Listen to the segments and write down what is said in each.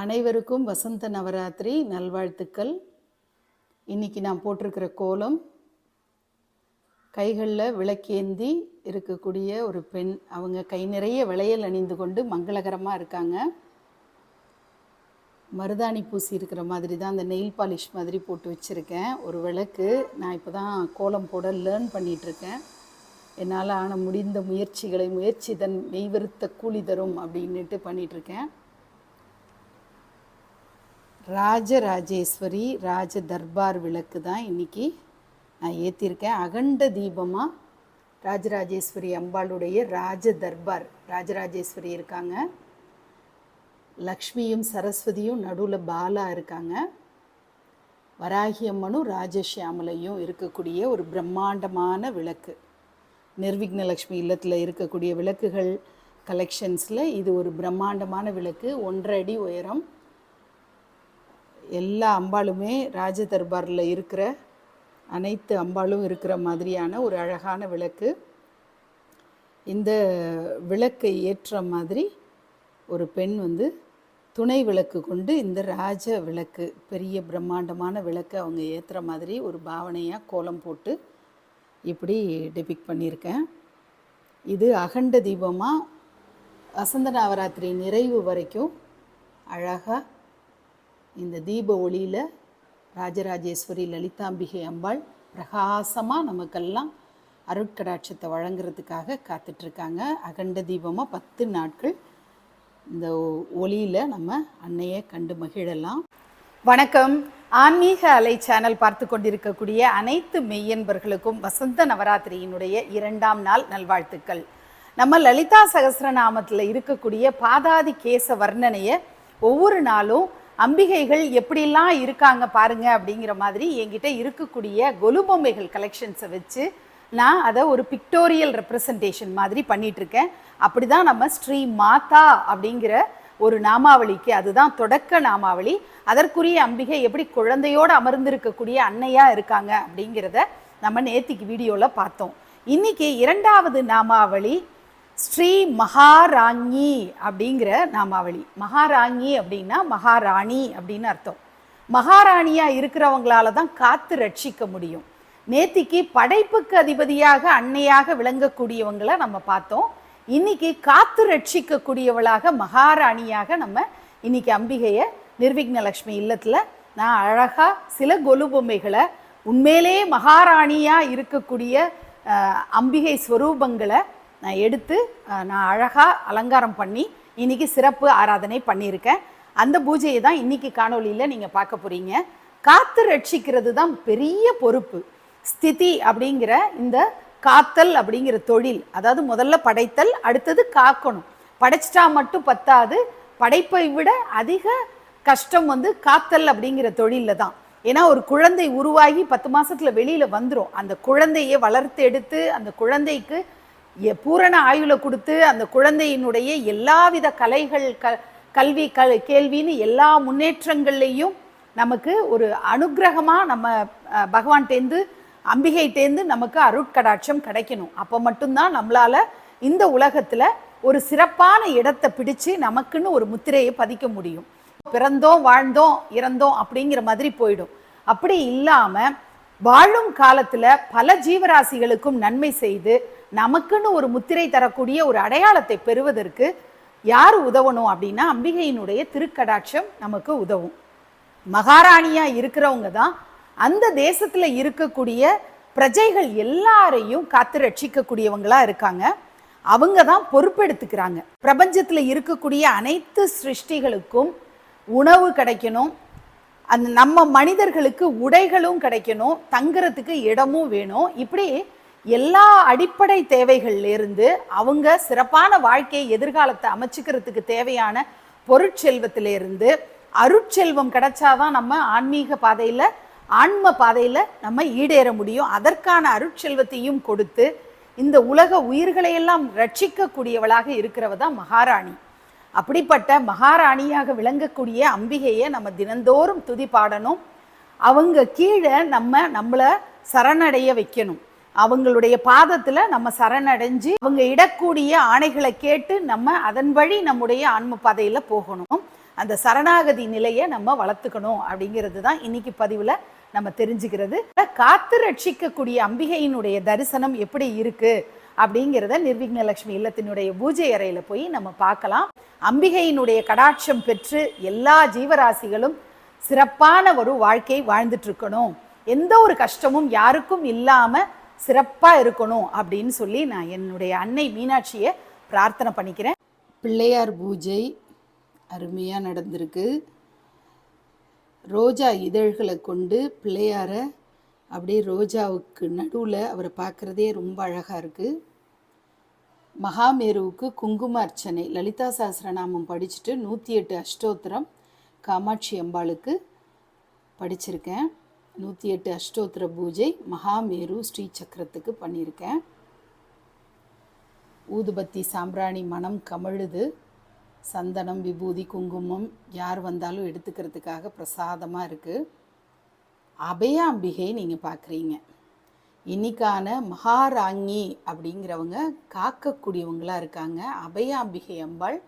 அனைவருக்கும் வசந்த நவராத்திரி நல்வாழ்த்துக்கள். இன்னைக்கு நான் போட்டிருக்கிற கோலம் கைகளில் விளக்கேந்தி இருக்கக்கூடிய ஒரு பெண். அவங்க கை நிறைய விளையல் அணிந்து கொண்டு மங்களகரமாக இருக்காங்க. மருதாணி பூசி இருக்கிற மாதிரி தான் அந்த நெயில் பாலிஷ் மாதிரி போட்டு வச்சுருக்கேன். ஒரு விளக்கு நான் இப்போ தான் கோலம் போட லேர்ன் பண்ணிகிட்ருக்கேன் என்னால் ஆன முடிந்த முயற்சிகளை முயற்சி தன் நெய்வருத்த கூலி தரும் அப்படின்னுட்டு பண்ணிகிட்ருக்கேன் ராஜராஜேஸ்வரி ராஜ தர்பார் விளக்கு தான் இன்னைக்கு நான் ஏற்றிருக்கேன் அகண்ட தீபமாக ராஜராஜேஸ்வரி அம்பாளுடைய ராஜ தர்பார் ராஜராஜேஸ்வரி இருக்காங்க. லக்ஷ்மியும் சரஸ்வதியும் நடுவில் பாலா இருக்காங்க. வராகி அம்மனும் ராஜஷியாமலையும் இருக்கக்கூடிய ஒரு பிரம்மாண்டமான விளக்கு. நிர்விக்னலக்ஷ்மி இல்லத்தில் இருக்கக்கூடிய விளக்குகள் கலெக்ஷன்ஸில் இது ஒரு பிரம்மாண்டமான விளக்கு. ஒன்றரை அடி உயரம். எல்லா அம்பாளுமே ராஜ தர்பாரில் இருக்கிற அனைத்து அம்பாளும் இருக்கிற மாதிரியான ஒரு அழகான விளக்கு. இந்த விளக்கை ஏற்ற மாதிரி ஒரு பெண் வந்து துணை விளக்கு கொண்டு இந்த ராஜ விளக்கு பெரிய பிரம்மாண்டமான விளக்கை அவங்க ஏற்றுற மாதிரி ஒரு பாவனையாக கோலம் போட்டு இப்படி டெபிக் பண்ணியிருக்கேன். இது அகண்ட தீபமாக வசந்த நவராத்திரி நிறைவு வரைக்கும் அழகாக இந்த தீப ஒளியில் ராஜராஜேஸ்வரி லலிதாம்பிகை அம்பாள் பிரகாசமாக நமக்கெல்லாம் அருட்கடாட்சத்தை வழங்குறதுக்காக காத்துட்ருக்காங்க. அகண்ட தீபமாக பத்து நாட்கள் இந்த ஒளியில் நம்ம அன்னையை கண்டு மகிழலாம். வணக்கம். ஆன்மீக அலை சேனல் பார்த்து கொண்டிருக்கக்கூடிய அனைத்து மெய்யன்பர்களுக்கும் வசந்த நவராத்திரியினுடைய இரண்டாம் நாள் நல்வாழ்த்துக்கள். நம்ம லலிதா சகசிரநாமத்தில் இருக்கக்கூடிய பாதாதி கேச வர்ணனையை ஒவ்வொரு நாளும் அம்பிகைகள் எப்படிலாம் இருக்காங்க பாருங்க அப்படிங்கிற மாதிரி என்கிட்ட இருக்கக்கூடிய கொலுபொம்மைகள் கலெக்ஷன்ஸை வச்சு நான் அதை ஒரு பிக்டோரியல் ரெப்ரசன்டேஷன் மாதிரி பண்ணிட்டு இருக்கேன் அப்படி தான் நம்ம ஸ்ரீ மாதா அப்படிங்கிற ஒரு நாமாவளிக்கு அதுதான் தொடக்க நாமாவளி. அதற்குரிய அம்பிகை எப்படி குழந்தையோடு அமர்ந்திருக்கக்கூடிய அன்னையா இருக்காங்க அப்படிங்கிறத நம்ம நேத்திக்கு வீடியோவில் பார்த்தோம். இன்னைக்கு இரண்டாவது நாமாவளி ஸ்ரீ மகாராணி அப்படிங்கிற நாமாவளி. மகாராணி அப்படின்னா மகாராணி அப்படின்னு அர்த்தம். மகாராணியாக இருக்கிறவங்களால தான் காத்து ரட்சிக்க முடியும். நேத்திக்கு படைப்புக்கு அதிபதியாக அன்னையாக விளங்கக்கூடியவங்களை நம்ம பார்த்தோம். இன்னைக்கு காத்து ரட்சிக்கக்கூடியவளாக மகாராணியாக நம்ம இன்னைக்கு அம்பிகையை நிர்விக்னலக்ஷ்மி இல்லத்தில் நான் அழகாக சில கொலு பொம்மைகளை உண்மையிலே மகாராணியாக இருக்கக்கூடிய அம்பிகை ஸ்வரூபங்களை நான் எடுத்து நான் அழகாக அலங்காரம் பண்ணி இன்னைக்கு சிறப்பு ஆராதனை பண்ணியிருக்கேன். அந்த பூஜையை தான் இன்னைக்கு காணொளியில் நீங்கள் பார்க்க போகிறீங்க காத்து ரட்சிக்கிறது தான் பெரிய பொறுப்பு. ஸ்திதி அப்படிங்கிற இந்த காத்தல் அப்படிங்கிற தொழில் அதாவது முதல்ல படைத்தல் அடுத்தது காக்கணும். படைச்சிட்டா மட்டும் பத்தாது படைப்பை விட அதிக கஷ்டம் வந்து காத்தல் அப்படிங்கிற தொழிலில் தான். ஏன்னா ஒரு குழந்தை உருவாகி பத்து மாதத்தில் வெளியில் வந்துடும் அந்த குழந்தையை வளர்த்து எடுத்து அந்த குழந்தைக்கு பூரண ஆயுளை கொடுத்து அந்த குழந்தையினுடைய எல்லாவித கலைகள் க கல்வி க கேள்வின்னு எல்லா முன்னேற்றங்கள்லேயும் நமக்கு ஒரு அனுக்கிரகமாக நம்ம அஹ், பகவான்கிட்டேருந்து அம்பிகைட்டேந்து நமக்கு அருட்கடாட்சம் கிடைக்கணும். அப்போ மட்டும்தான் நம்மளால் இந்த உலகத்தில் ஒரு சிறப்பான இடத்தை பிடிச்சு நமக்குன்னு ஒரு முத்திரையை பதிக்க முடியும். பிறந்தோம் வாழ்ந்தோம் இறந்தோம் அப்படிங்கிற மாதிரி போயிடும். அப்படி இல்லாமல் வாழும் காலத்தில் பல ஜீவராசிகளுக்கும் நன்மை செய்து நமக்குன்னு ஒரு முத்திரை தரக்கூடிய ஒரு அடையாளத்தை பெறுவதற்கு யார் உதவணும் அப்படின்னா அம்பிகையினுடைய திருக்கடாட்சம் நமக்கு உதவும். மகாராணியாக இருக்கிறவங்க தான் அந்த தேசத்தில் இருக்கக்கூடிய பிரஜைகள் எல்லாரையும் காத்து ரட்சிக்கக்கூடியவங்களாக இருக்காங்க. அவங்க தான் பொறுப்பெடுத்துக்கிறாங்க. பிரபஞ்சத்தில் இருக்கக்கூடிய அனைத்து சிருஷ்டிகளுக்கும் உணவு கிடைக்கணும். அந்த நம்ம மனிதர்களுக்கு உடைகளும் கிடைக்கணும். தங்குறதுக்கு இடமும் வேணும். இப்படி எல்லா அடிப்படை தேவைகள்லேருந்து அவங்க சிறப்பான வாழ்க்கையை எதிர்காலத்தை அமைச்சுக்கிறதுக்கு தேவையான பொருட்செல்வத்திலேருந்து அருட்செல்வம் கிடைச்சாதான் நம்ம ஆன்மீக பாதையில் ஆன்ம பாதையில் நம்ம ஈடேற முடியும். அதற்கான அருட்செல்வத்தையும் கொடுத்து இந்த உலக உயிர்களையெல்லாம் ரட்சிக்கக்கூடியவளாக இருக்கிறவ தான் மகாராணி. அப்படிப்பட்ட மகாராணியாக விளங்கக்கூடிய அம்பிகையை நம்ம தினந்தோறும் துதி பாடணும். அவங்க கீழே நம்ம நம்மளை சரணடைய வைக்கணும். அவங்களுடைய பாதத்துல நம்ம சரணடைஞ்சு அவங்க இடக்கூடிய ஆணைகளை கேட்டு நம்ம அதன் வழி நம்முடைய ஆன்ம பாதையில போகணும். அந்த சரணாகதி நிலையை நம்ம வளர்த்துக்கணும் அப்படிங்கிறது தான் இன்னைக்கு பதிவில் நம்ம தெரிஞ்சுக்கிறது. காத்து ரட்சிக்கக்கூடிய அம்பிகையினுடைய தரிசனம் எப்படி இருக்கு அப்படிங்கிறத நிர்விக்னலட்சுமி இல்லத்தினுடைய பூஜை அறையில் போய் நம்ம பார்க்கலாம். அம்பிகையினுடைய கடாட்சம் பெற்று எல்லா ஜீவராசிகளும் சிறப்பான ஒரு வாழ்க்கை வாழ்ந்துட்டு இருக்கணும். எந்த ஒரு கஷ்டமும் யாருக்கும் இல்லாமல் சிறப்பாக இருக்கணும் அப்படின்னு சொல்லி நான் என்னுடைய அன்னை மீனாட்சியை பிரார்த்தனை பண்ணிக்கிறேன். பிள்ளையார் பூஜை அருமையாக நடந்திருக்கு. ரோஜா இதழ்களை கொண்டு பிள்ளையாரை அப்படியே ரோஜாவுக்கு நடுவில் அவரை பார்க்குறதே ரொம்ப அழகாக இருக்குது மகாமேருவுக்கு குங்கும அர்ச்சனை லலிதா சாஸ்திரநாமம் படிச்சுட்டு நூற்றி எட்டு அஷ்டோத்திரம் காமாட்சி அம்பாளுக்கு படிச்சிருக்கேன். நூற்றி எட்டு அஷ்டோத்திர பூஜை மகாமேரு ஸ்ரீ சக்கரத்துக்கு பண்ணியிருக்கேன். ஊதுபத்தி சாம்பிராணி மனம் கமழுது சந்தனம் விபூதி குங்குமம் யார் வந்தாலும் எடுத்துக்கிறதுக்காக பிரசாதமாக இருக்குது அபயாம்பிகை நீங்கள் பார்க்குறீங்க இன்னைக்கான மகாராங்கி அப்படிங்கிறவங்க காக்கக்கூடியவங்களாக இருக்காங்க. அபயாம்பிகை அம்பாள்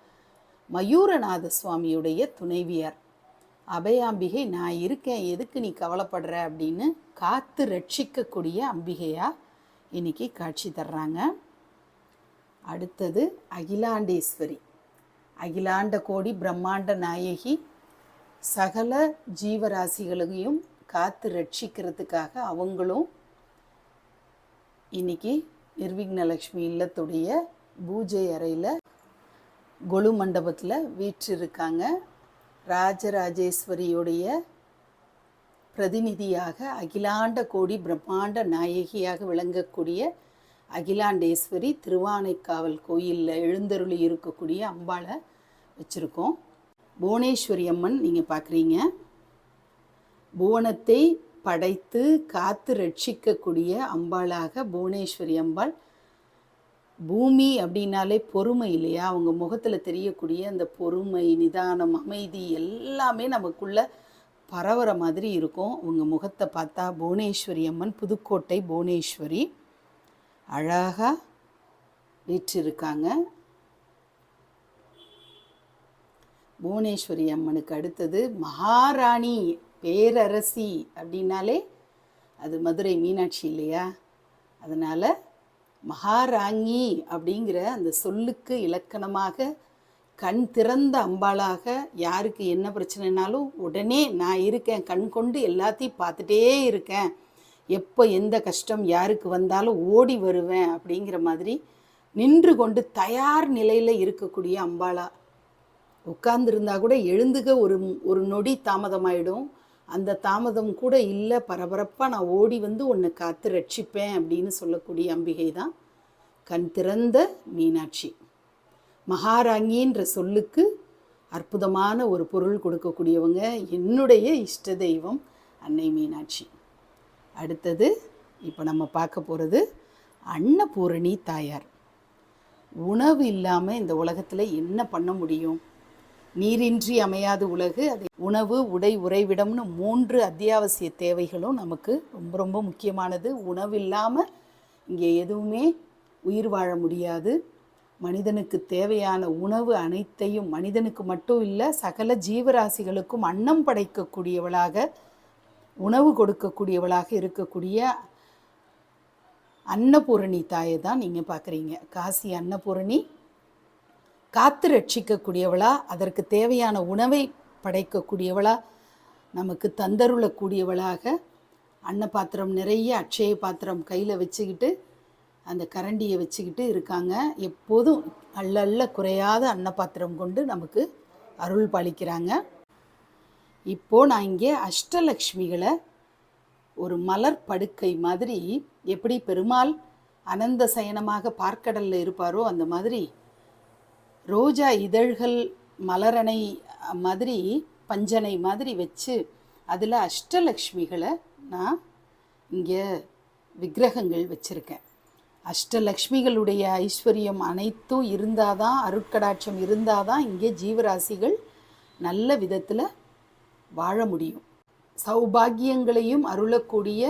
மயூரநாத சுவாமியுடைய துணைவியார். அபயாம்பிகை நான் இருக்கேன் எதுக்கு நீ கவலைப்படுற? அப்படின்னு காத்து ரட்சிக்கக்கூடிய அம்பிகையாக இன்னைக்கு காட்சி தர்றாங்க. அடுத்தது அகிலாண்டேஸ்வரி. அகிலாண்ட கோடி பிரம்மாண்ட நாயகி. சகல ஜீவராசிகளையும் காத்து ரட்சிக்கிறதுக்காக அவங்களும் இன்னைக்கு நிர்விக்னலக்ஷ்மி இல்லத்துடைய பூஜை அறையில் கொலு மண்டபத்தில் வீற்றிருக்காங்க. ராஜராஜேஸ்வரியுடைய பிரதிநிதியாக அகிலாண்ட கோடி பிரம்மாண்ட நாயகியாக விளங்கக்கூடிய அகிலாண்டேஸ்வரி திருவானைக்காவல் கோயிலில் எழுந்தருளி இருக்கக்கூடிய அம்பாளை வச்சுருக்கோம். புவனேஸ்வரி அம்மன் நீங்கள் பார்க்குறீங்க புவனத்தை படைத்து காத்து ரட்சிக்கக்கூடிய அம்பாளாக புவனேஸ்வரி அம்பாள் பூமி அப்படின்னாலே பொறுமை இல்லையா? அவங்க முகத்தில் தெரியக்கூடிய அந்த பொறுமை நிதானம் அமைதி எல்லாமே நமக்குள்ள பரவுற மாதிரி இருக்கும். அவங்க முகத்தை பார்த்தா புவனேஸ்வரி அம்மன் புதுக்கோட்டை புவனேஸ்வரி. அழகாக வீற்றிருக்காங்க. புவனேஸ்வரி அம்மனுக்கு அடுத்தது மகாராணி பேரரசி அப்படின்னாலே அது மதுரை மீனாட்சி இல்லையா? அதனால் மகாராணி அப்படிங்கிற அந்த சொல்லுக்கு இலக்கணமாக கண் திறந்த அம்பாளாக யாருக்கு என்ன பிரச்சனைனாலும் உடனே நான் இருக்கேன் கண் கொண்டு எல்லாத்தையும் பார்த்துட்டே இருக்கேன். எப்போ எந்த கஷ்டம் யாருக்கு வந்தாலும் ஓடி வருவேன் அப்படிங்கிற மாதிரி நின்று கொண்டு தயார் நிலையில் இருக்கக்கூடிய அம்பாளா. உட்கார்ந்துருந்தா கூட எழுந்துக ஒரு ஒரு நொடி தாமதமாயிடும். அந்த தாமதம் கூட இல்லை பரபரப்பாக நான் ஓடி வந்து உன்னை காத்து ரட்சிப்பேன் அப்படின்னு சொல்லக்கூடிய அம்பிகை தான் கண் திறந்த மீனாட்சி. மகாராங்கின்ற சொல்லுக்கு அற்புதமான ஒரு பொருள் கொடுக்கக்கூடியவங்க என்னுடைய இஷ்ட தெய்வம் அன்னை மீனாட்சி. அடுத்தது இப்போ நம்ம பார்க்க போகிறது அன்னபூரணி தாயார். உணவு இல்லாமல் இந்த உலகத்தில் என்ன பண்ண முடியும்? நீரின்றி அமையாது உலகு. அது உணவு உடை உறைவிடம்னு மூன்று அத்தியாவசிய தேவைகளும் நமக்கு ரொம்ப ரொம்ப முக்கியமானது. உணவு இல்லாமல் இங்கே எதுவுமே உயிர் வாழ முடியாது. மனிதனுக்கு தேவையான உணவு அனைத்தையும் மனிதனுக்கு மட்டும் இல்லை சகல ஜீவராசிகளுக்கும் அன்னம் படைக்கக்கூடியவளாக உணவு கொடுக்கக்கூடியவளாக இருக்கக்கூடிய அன்னபூரணி தாயை தான் நீங்கள் பார்க்குறீங்க காசி அன்னபூரணி காத்து ரட்சிக்கக்கூடியவளா அதற்கு தேவையான உணவை படைக்கக்கூடியவளா நமக்கு தந்தருளக்கூடியவளாக அன்ன பாத்திரம் நிறைய அட்சய பாத்திரம் கையில் வச்சுக்கிட்டு அந்த கரண்டியை வச்சுக்கிட்டு இருக்காங்க. எப்போதும் அள்ள அள்ள குறையாத அன்னபாத்திரம் கொண்டு நமக்கு அருள் பாலிக்கிறாங்க. இப்போது நான் இங்கே அஷ்டலக்ஷ்மிகளை ஒரு மலர் படுக்கை மாதிரி எப்படி பெருமாள் அனந்த சயனமாக பார்க்கடலில் இருப்பாரோ அந்த மாதிரி ரோஜா இதழ்கள் மலரணை மாதிரி பஞ்சனை மாதிரி வச்சு அதில் அஷ்டலக்ஷ்மிகளை நான் இங்கே விக்கிரகங்கள் வச்சுருக்கேன். அஷ்டலக்ஷ்மிகளுடைய ஐஸ்வர்யம் அனைத்தும் இருந்தால் தான் அருட்கடாட்சம் இருந்தால் தான் இங்கே ஜீவராசிகள் நல்ல விதத்தில் வாழ முடியும். சௌபாகியங்களையும் அருளக்கூடிய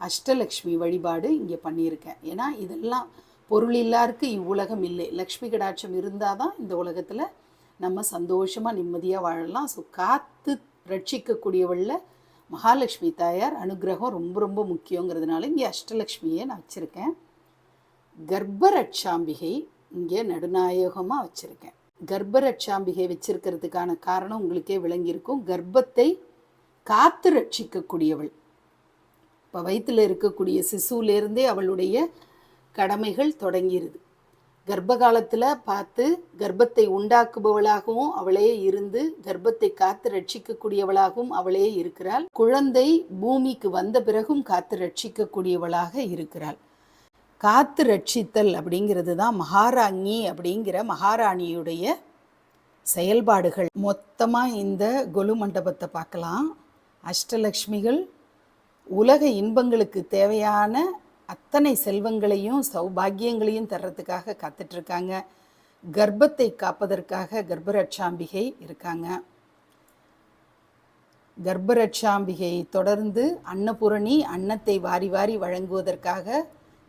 அஷ்டலக்ஷ்மி வழிபாடு இங்கே பண்ணியிருக்கேன். ஏன்னா இதெல்லாம் பொருள் இல்லாருக்கு இவ்வுலகம் இல்லை. லக்ஷ்மி கடாட்சம் இருந்தால் தான் இந்த உலகத்தில் நம்ம சந்தோஷமாக நிம்மதியாக வாழலாம். ஸோ காத்து ரட்சிக்கக்கூடியவளில் மகாலட்சுமி தாயார் அனுகிரகம் ரொம்ப ரொம்ப முக்கியங்கிறதுனால இங்கே அஷ்டலக்ஷ்மியை நான் வச்சுருக்கேன். கர்ப்பரட்சாம்பிகை இங்கே நடுநாயகமாக வச்சுருக்கேன். கர்ப்பரட்சாம்பிகை வச்சிருக்கிறதுக்கான காரணம் உங்களுக்கே விளங்கியிருக்கும். கர்ப்பத்தை காத்து ரட்சிக்கக்கூடியவள். இப்போ வயிற்றில் இருக்கக்கூடிய சிசுலேருந்தே அவளுடைய கடமைகள் தொடங்கிருது. கர்ப்ப காலத்தில் பார்த்து கர்ப்பத்தை உண்டாக்குபவளாகவும் அவளே இருந்து கர்ப்பத்தை காத்து ரட்சிக்கக்கூடியவளாகவும் அவளே இருக்கிறாள். குழந்தை பூமிக்கு வந்த பிறகும் காத்து ரட்சிக்கக்கூடியவளாக இருக்கிறாள். காத்து ரட்சித்தல் அப்படிங்கிறது தான் மகாராணி அப்படிங்கிற மகாராணியுடைய செயல்பாடுகள். மொத்தமாக இந்த கொலு மண்டபத்தை பார்க்கலாம். அஷ்டலக்ஷ்மிகள் உலக இன்பங்களுக்கு தேவையான அத்தனை செல்வங்களையும் சௌபாகியங்களையும் தர்றதுக்காக காத்துட்ருக்காங்க. கர்ப்பத்தை காப்பதற்காக கர்ப்பரட்சாம்பிகை இருக்காங்க. கர்ப்பரட்சாம்பிகை தொடர்ந்து அன்னபூரணி அன்னத்தை வாரி வாரி வழங்குவதற்காக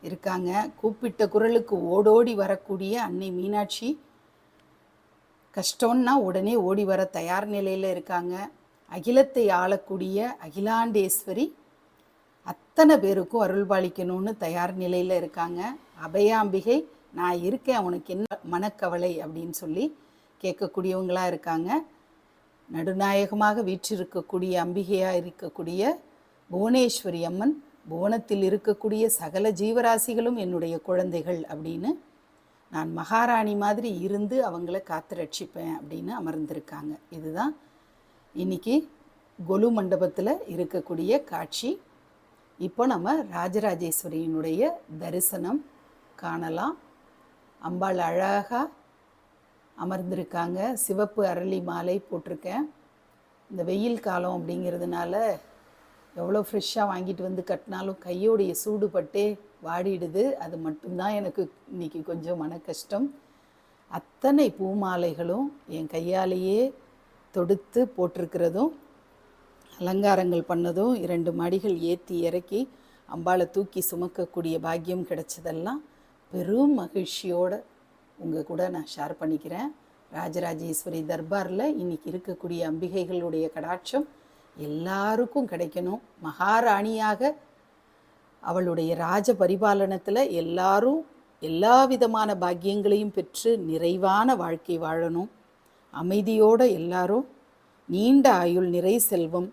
இருக்காங்க. கூப்பிட்ட குரலுக்கு ஓடோடி வரக்கூடிய அன்னை மீனாட்சி கஷ்டம்னா உடனே ஓடி வர தயார் நிலையில் இருக்காங்க. அகிலத்தை ஆளக்கூடிய அகிலாண்டேஸ்வரி அத்தனை பேருக்கும் அருள்பாலிக்கணும்னு தயார் நிலையில் இருக்காங்க. அபயாம்பிகை நான் இருக்கேன் உனக்கு என்ன மனக்கவலை அப்படின்னு சொல்லி கேட்கக்கூடியவங்களாக இருக்காங்க. நடுநாயகமாக வீற்றிருக்கக்கூடிய அம்பிகையாக இருக்கக்கூடிய புவனேஸ்வரி அம்மன் புவனத்தில் இருக்கக்கூடிய சகல ஜீவராசிகளும் என்னுடைய குழந்தைகள் அப்படின்னு நான் மகாராணி மாதிரி இருந்து அவங்கள காத்து ரட்சிப்பேன் அப்படின்னு அமர்ந்திருக்காங்க. இதுதான் இன்னைக்கு கொலு மண்டபத்தில் இருக்கக்கூடிய காட்சி. இப்போ நம்ம ராஜராஜேஸ்வரியினுடைய தரிசனம் காணலாம். அம்பாள் அழகாக அமர்ந்திருக்காங்க. சிவப்பு அரளி மாலை போட்டிருக்கேன். இந்த வெயில் காலம் அப்படிங்கிறதுனால எவ்வளோ ஃப்ரெஷ்ஷாக வாங்கிட்டு வந்து கட்டினாலும் கையோடைய சூடு பட்டே வாடிடுது. அது மட்டும்தான் எனக்கு இன்னைக்கு கொஞ்சம் மன கஷ்டம். அத்தனை பூ மாலைகளும் என் கையாலேயே தொடுத்து போட்டிருக்கிறதும் அலங்காரங்கள் பண்ணதும் இரண்டு மடிகள் ஏற்றி இறக்கி அம்பாளை தூக்கி சுமக்கக்கூடிய பாக்கியம் கிடைச்சதெல்லாம் பெரும் மகிழ்ச்சியோடு உங்கள் கூட நான் ஷேர் பண்ணிக்கிறேன். ராஜராஜேஸ்வரி தர்பாரில் இன்றைக்கி இருக்கக்கூடிய அம்பிகைகளுடைய கடாட்சம் எல்லாருக்கும் கிடைக்கணும். மகாராணியாக அவளுடைய ராஜ பரிபாலனத்தில் எல்லாரும் எல்லா விதமான பாக்கியங்களையும் பெற்று நிறைவான வாழ்க்கை வாழணும். அமைதியோட எல்லாரும் நீண்ட ஆயுள் நிறை செல்வம்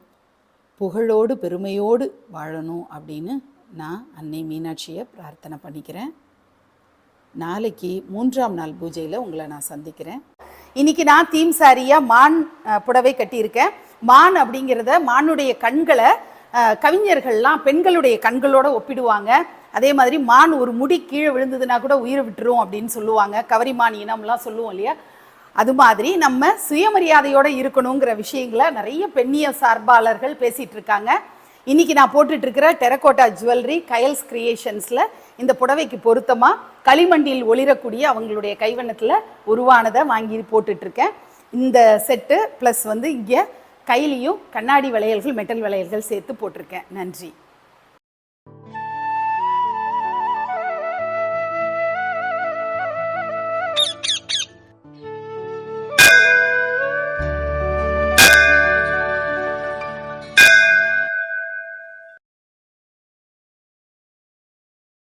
புகழோடு பெருமையோடு வாழணும் அப்படின்னு நான் அன்னை மீனாட்சியை பிரார்த்தனை பண்ணிக்கிறேன். நாளைக்கு மூன்றாம் நாள் பூஜையில் உங்களை நான் சந்திக்கிறேன். இன்னைக்கு நான் தீம் சாரியாக மான் புடவை கட்டியிருக்கேன். மான் அப்படிங்கிறத மானுடைய கண்களை கவிஞர்கள்லாம் பெண்களுடைய கண்களோட ஒப்பிடுவாங்க. அதே மாதிரி மான் ஒரு முடி கீழே விழுந்ததுன்னா கூட உயிரை விட்டுரும் அப்படின்னு சொல்லுவாங்க. கவரிமான் இனம்லாம் சொல்லுவோம் இல்லையா? அது மாதிரி நம்ம சுயமரியாதையோடு இருக்கணுங்கிற விஷயங்களை நிறைய பெண்ணிய சார்பாளர்கள் பேசிகிட்டு இருக்காங்க. இன்னைக்கு நான் போட்டுட்ருக்கிற டெரக்கோட்டா டெரகோட்டா ஜுவல்லரி கயல்ஸ் கிரியேஷன்ஸில் இந்த புடவைக்கு பொருத்தமாக களிமண்டியில் ஒளிரக்கூடிய அவங்களுடைய கைவண்ணத்தில் உருவானதை வாங்கி போட்டுட்ருக்கேன் இந்த செட்டு ப்ளஸ் வந்து இங்கே கையிலையும் கண்ணாடி வளையல்கள் மெட்டல் வளையல்கள் சேர்த்து போட்டிருக்கேன். நன்றி.